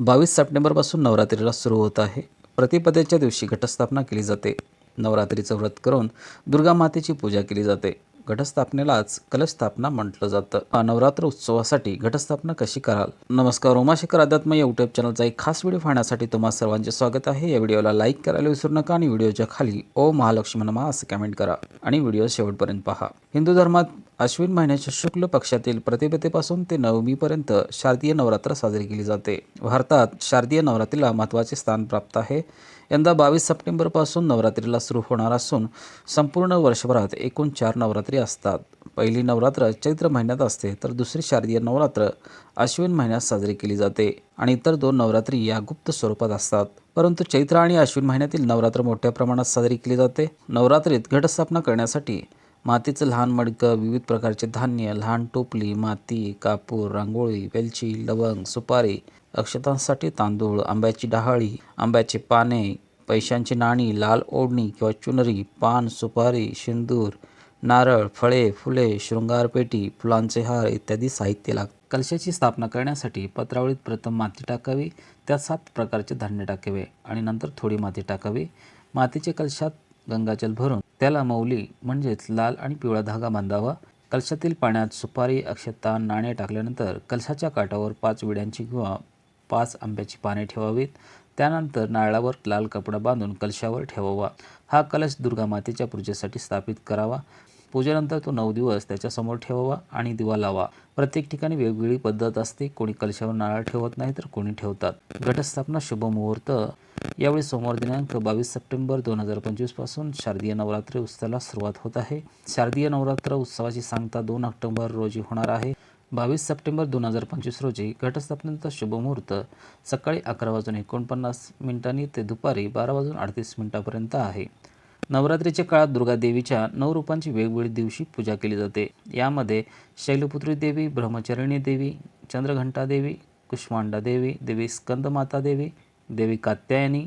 बावीस सप्टेंबरपासून नवरात्रीला सुरू होत आहे. प्रतिपदेच्या दिवशी घटस्थापना केली जाते. नवरात्रीचं व्रत करून दुर्गा मातेची पूजा केली जाते. घटस्थापनेलाच कलशस्थापना म्हटलं जातं. नवरात्र उत्सवासाठी घटस्थापना कशी कराल? नमस्कार रोमाशेखर अध्यात्म या यूट्यूब चॅनलचा एक खास व्हिडिओ पाहण्यासाठी तुम्हा सर्वांचे स्वागत आहे. या व्हिडिओला लाईक करायला विसरू नका आणि व्हिडिओच्या खाली ओ महालक्ष्मी नमा असं कमेंट करा आणि व्हिडिओ शेवटपर्यंत पहा. हिंदू धर्मात अश्विन महिन्याच्या शुक्ल पक्षातील प्रतिपदेपासून ते नवमीपर्यंत शारदीय नवरात्र साजरी केली जाते. भारतात शारदीय नवरात्रीला महत्त्वाचे स्थान प्राप्त आहे. यंदा बावीस सप्टेंबरपासून नवरात्रीला सुरू होणार असून संपूर्ण वर्षभरात एकूण चार नवरात्री असतात. पहिली नवरात्र चैत्र महिन्यात असते तर दुसरी शारदीय नवरात्र अश्विन महिन्यात साजरी केली जाते आणि इतर दोन नवरात्री या गुप्त स्वरूपात असतात. परंतु चैत्र आणि अश्विन महिन्यातील नवरात्र मोठ्या प्रमाणात साजरी केली जाते. नवरात्रीत घटस्थापना करण्यासाठी मातीचं लहान मडकं विविध प्रकारचे धान्य लहान टोपली माती कापूर रांगोळी वेलची लवंग सुपारी अक्षतांसाठी तांदूळ आंब्याची डहाळी आंब्याचे पाने पैशांची नाणी लाल ओढणी किंवा चुनरी पान सुपारी शिंदूर नारळ फळे फुले शृंगारपेटी फुलांचे हार इत्यादी साहित्य लागते कलशाची स्थापना करण्यासाठी पत्रावळीत प्रथम माती टाकावी त्यात सात प्रकारचे धान्य टाकावे आणि नंतर थोडी माती टाकावी. मातीचे कलशात गंगाजल भरून त्याला मौली म्हणजेच लाल आणि पिवळा धागा बांधावा. कलशातील पाण्यात सुपारी अक्षता नाणे टाकल्यानंतर कलशाच्या काठावर पाच विड्यांची किंवा पाच आंब्याची पाने ठेवावीत. त्यानंतर नारळावर लाल कपडा बांधून कलशावर ठेवावा. हा कलश दुर्गा मातेच्या पूजेसाठी स्थापित करावा. पूजेनंतर तो नऊ दिवस त्याच्यासमोर ठेवावा आणि दिवा लावा. प्रत्येक ठिकाणी वेगवेगळी पद्धत असते. कोणी कलशावर नारळ ठेवत नाही तर कोणी ठेवतात. घटस्थापना शुभ मुहूर्त. यावेळी सोमवार दिनांक बावीस सप्टेंबर दोन हजार पंचवीसपासून शारदीय नवरात्री उत्सवाला सुरुवात होत आहे. शारदीय नवरात्र उत्सवाची सांगता दोन ऑक्टोबर रोजी होणार आहे. बावीस सप्टेंबर दोन हजार पंचवीस रोजी घटस्थापनेचा शुभमुहूर्त सकाळी अकरा वाजून एकोणपन्नास मिनिटांनी ते दुपारी बारा वाजून अडतीस मिनिटापर्यंत आहे. नवरात्रीच्या काळात दुर्गा देवीच्या नऊ रूपांची वेगवेगळी दिवशी पूजा केली जाते. यामध्ये शैलपुत्री देवी ब्रह्मचरिणी देवी चंद्रघंटा देवी कुष्मांडा देवी देवी स्कंदमाता देवी देवी कात्यायनी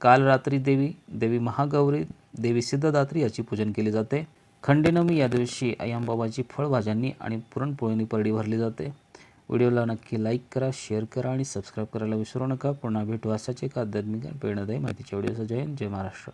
कालरात्री देवी देवी महागौरी देवी सिद्धदात्री याची पूजन केली जाते. खंडेनवमी या दिवशी अयंबाबाची फळभाज्यांनी आणि पुरणपोळीनी परडी भरली जाते. व्हिडिओला नक्की लाईक करा शेअर करा आणि सबस्क्राईब करायला विसरू नका. पुन्हा भेटू असाच एका आध्यात्मिक प्रेरणादायी माहितीच्या व्हिडिओचा जय जय महाराष्ट्र.